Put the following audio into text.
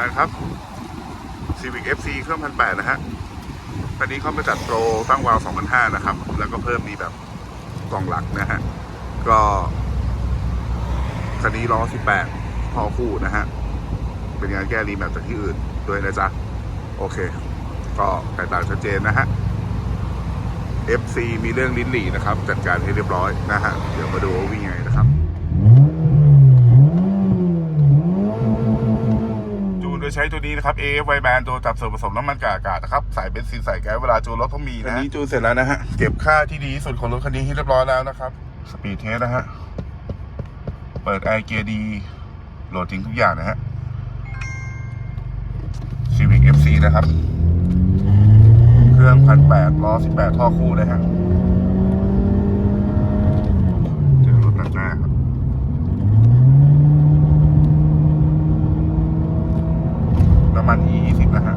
มาครับ Civic FC เครื่องพันแปดนะฮะคันนี้เขามาจัดโปรตั้งวาล์ว2,500นะครับ แล้วก็เพิ่มมีแบบกล่องหลักนะฮะ ก็คันนี้ล้อ 18 พอคู่นะฮะ เป็นงานแก้รีแมปจากที่อื่นด้วยนะจ๊ะ โอเค ก็แตกต่างชัดเจนนะฮะ FC มีเรื่องลิ้นหลีนะครับ จัดการให้เรียบร้อยนะฮะ เดี๋ยวมาดูว่าวิ่งยังไงนะครับ จูนโด ยใช้ตัวนี้นะครับ AF y band ตัวจับส่วนผสมน้ำมันกับอากาศนะครับใส่เป็นซินใส่แก๊สเวลาจูนรถต้องมีนะอันนี้จูนเสร็จแล้วนะฮะ เก็บค่าที่ดีที่สุดของรถคันนี้ให้เรียบร้อยแล้วนะครับ สปีดเทสนะฮะ เปิดไอเกียร์ดี โหลดทิ้งทุกอย่างนะฮะ Civic FC นะครับ เครื่องพันแปดล้อสิบแปดท่อคู่นะฮะ ประมาณ E20 นะฮะ